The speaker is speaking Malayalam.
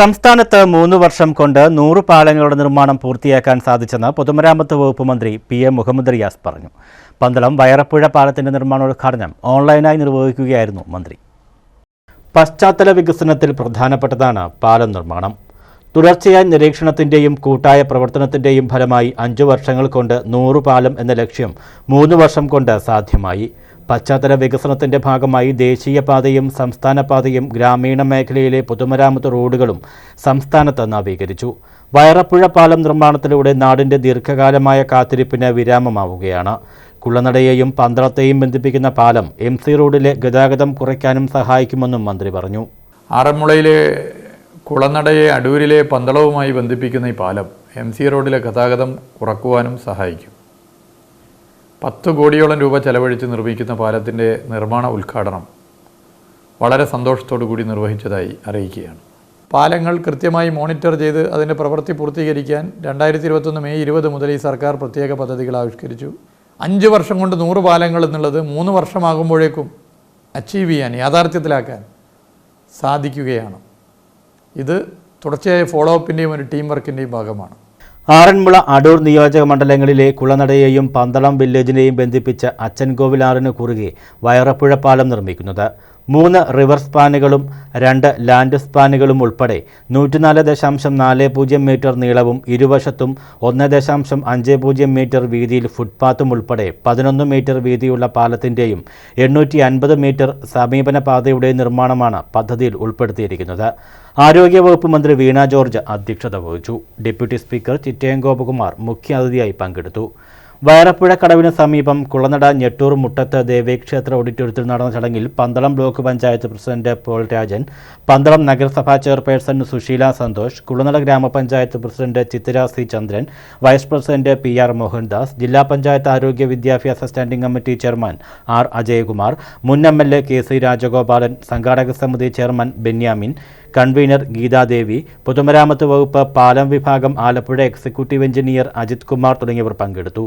സംസ്ഥാനത്ത് മൂന്ന് വർഷം കൊണ്ട് നൂറ് പാലങ്ങളുടെ നിർമ്മാണം പൂർത്തിയാക്കാൻ സാധിച്ചെന്ന് പൊതുമരാമത്ത് വകുപ്പ് മന്ത്രി പി എ മുഹമ്മദ് റിയാസ് പറഞ്ഞു. പന്തളം വയറപ്പുഴ പാലത്തിന്റെ നിർമ്മാണോദ്ഘാടനം ഓൺലൈനായി നിർവഹിക്കുകയായിരുന്നു മന്ത്രി. പശ്ചാത്തല വികസനത്തിൽ പ്രധാനപ്പെട്ടതാണ് പാലം നിർമ്മാണം. തുടർച്ചയായ നിരീക്ഷണത്തിന്റെയും കൂട്ടായ പ്രവർത്തനത്തിന്റെയും ഫലമായി അഞ്ചു വർഷങ്ങൾ കൊണ്ട് നൂറ് പാലം എന്ന ലക്ഷ്യം മൂന്ന് വർഷം കൊണ്ട് സാധ്യമായി. പശ്ചാത്തല വികസനത്തിന്റെ ഭാഗമായി ദേശീയപാതയും സംസ്ഥാന പാതയും ഗ്രാമീണ മേഖലയിലെ പൊതുമരാമത്ത് റോഡുകളും സംസ്ഥാനത്ത് നവീകരിച്ചു. വയറപ്പുഴ പാലം നിർമ്മാണത്തിലൂടെ നാടിന്റെ ദീർഘകാലമായ കാത്തിരിപ്പിന് വിരാമമാവുകയാണ്. കുള്ളനടയെയും പന്തളത്തെയും ബന്ധിപ്പിക്കുന്ന പാലം എം സി റോഡിലെ ഗതാഗതം കുറയ്ക്കാനും സഹായിക്കുമെന്നും മന്ത്രി പറഞ്ഞു. ആറന്മുളയിലെ കുളനടയെ അടൂരിലെ പന്തളവുമായി ബന്ധിപ്പിക്കുന്ന ഈ പാലം എം സി റോഡിലെ ഗതാഗതം കുറക്കുവാനും സഹായിക്കും. പത്ത് കോടിയോളം രൂപ ചെലവഴിച്ച് നിർമ്മിക്കുന്ന പാലത്തിന്റെ നിർമ്മാണ ഉദ്ഘാടനം വളരെ സന്തോഷത്തോടു കൂടി നിർവഹിച്ചതായി അറിയിക്കുകയാണ്. പാലങ്ങൾ കൃത്യമായി മോണിറ്റർ ചെയ്ത് അതിന്റെ പ്രവൃത്തി പൂർത്തീകരിക്കാൻ രണ്ടായിരത്തി ഇരുപത്തൊന്ന് മെയ് ഇരുപത് മുതൽ ഈ സർക്കാർ പ്രത്യേക പദ്ധതികൾ ആവിഷ്കരിച്ചു. അഞ്ച് വർഷം കൊണ്ട് നൂറ് പാലങ്ങൾ എന്നുള്ളത് മൂന്ന് വർഷമാകുമ്പോഴേക്കും അച്ചീവ് ചെയ്യാൻ യാഥാർത്ഥ്യത്തിലാക്കാൻ സാധിക്കുകയാണ്. ഇത് തുടർച്ചയായ ഫോളോ അപ്പിന്റെയും ഒരു ടീം വർക്കിന്റെയും ഭാഗമാണ്. ആറന്മുള അടൂർ നിയോജക മണ്ഡലങ്ങളിലെ കുളനടയെയും പന്തളം വില്ലേജിനെയും ബന്ധിപ്പിച്ച അച്ചൻകോവിലാറിന് കുറുകെ വയറപ്പുഴ പാലം നിർമ്മിക്കുന്നത്. മൂന്ന് റിവർ സ്പാനുകളും രണ്ട് ലാൻഡ് സ്പാനുകളും ഉൾപ്പെടെ നൂറ്റിനാല് ദശാംശം നാല് പൂജ്യം മീറ്റർ നീളവും ഇരുവശത്തും ഒന്ന് ദശാംശം അഞ്ച് പൂജ്യം മീറ്റർ വീതിയിൽ ഫുട്പാത്തും ഉൾപ്പെടെ പതിനൊന്ന് മീറ്റർ വീതിയുള്ള പാലത്തിന്റെയും എണ്ണൂറ്റി അൻപത് മീറ്റർ സമീപന പാതയുടെ നിർമ്മാണമാണ് പദ്ധതിയിൽ ഉൾപ്പെടുത്തിയിരിക്കുന്നത്. ആരോഗ്യവകുപ്പ് മന്ത്രി വീണ ജോർജ് അധ്യക്ഷത വഹിച്ചു. ഡെപ്യൂട്ടി സ്പീക്കർ ചിറ്റയം ഗോപകുമാർ മുഖ്യാതിഥിയായി പങ്കെടുത്തു. വയറപ്പുഴ കടവിന് സമീപം കുളനട ഞെട്ടൂർ മുട്ടത്ത് ദേവീക്ഷേത്ര ഓഡിറ്റോറിയത്തിൽ നടന്ന ചടങ്ങിൽ Pandalam block panchayat president Paul Rajan Pandalam നഗരസഭാ ചെയർപേഴ്സൺ സുശീല സന്തോഷ് കുളനട ഗ്രാമപഞ്ചായത്ത് president Chithira C Chandran vice president P R Mohandas ജില്ലാ പഞ്ചായത്ത് ആരോഗ്യ വിദ്യാഭ്യാസ standing committee chairman R Ajayakumar മുൻ M L A K C Rajagopalan സംഘാടക സമിതി ചെയർമാൻ ബെന്യാമിൻ കൺവീനർ ഗീതാദേവി പൊതുമരാമത്ത് വകുപ്പ് പാലം വിഭാഗം ആലപ്പുഴ എക്സിക്യൂട്ടീവ് എഞ്ചിനീയർ അജിത് കുമാർ തുടങ്ങിയവർ പങ്കെടുത്തു.